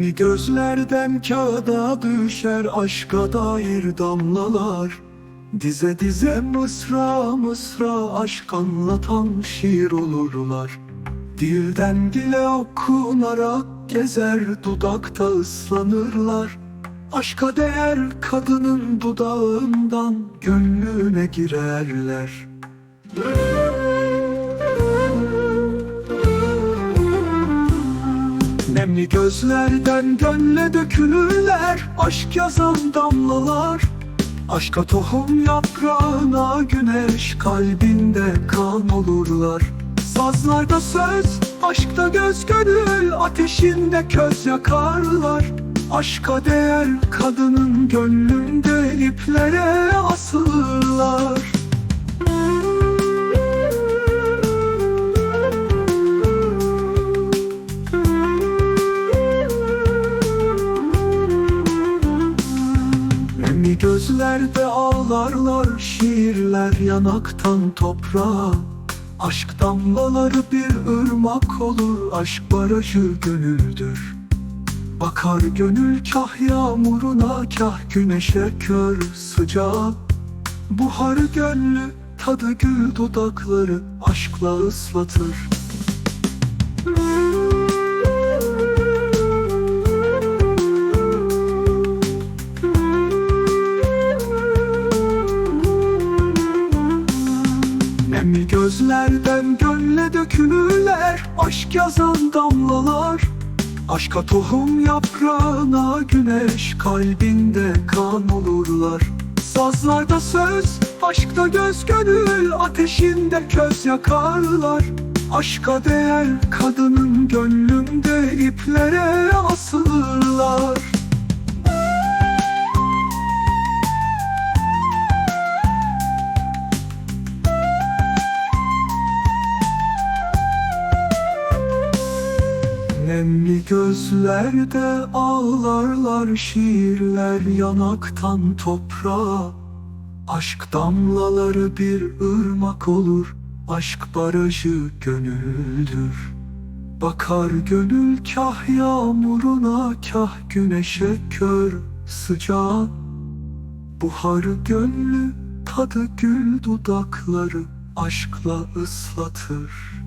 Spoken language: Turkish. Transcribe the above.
gözlerden kağıda düşer aşka dair damlalar. Dize dize mısra mısra aşk anlatan şiir olurlar. Dilden dile okunarak gezer dudakta ıslanırlar. Aşka değer kadının dudağından gönlüne girerler Nemli gözlerden gönle dökülürler Aşk yazan damlalar. Aşka tohum yaprağına güneş Kalbinde kan olurlar. Sazlarda söz, aşkta göz gönül Ateşinde köz yakarlar. Aşka değer kadının gönlünde iplere asılırlar Emmi gözlerde ağlarlar şiirler yanaktan toprağa. Aşk damlaları bir ırmak olur aşk barajı gönüldür. Bakar gönül kah yağmuruna kah güneşe kör sıcağı Buharı gönlü tadı gül dudakları aşkla ıslatır Nemli gözlerden gönle dökülürler Aşk yazan damlalar. Aşka tohum yaprağına güneş Kalbinde kan olurlar. Sazlarda söz, aşkta göz gönül Ateşinde köz yakarlar. Aşka değer kadının gönlünde iplere asılırlar Nemli gözlerde ağlarlar şiirler yanaktan toprağa. Aşk damlaları bir ırmak olur Aşk barajı gönüldür. Bakar gönül kah yağmuruna kah güneşe kör sıcağı Buharı gönlü tadı gül dudakları aşkla ıslatır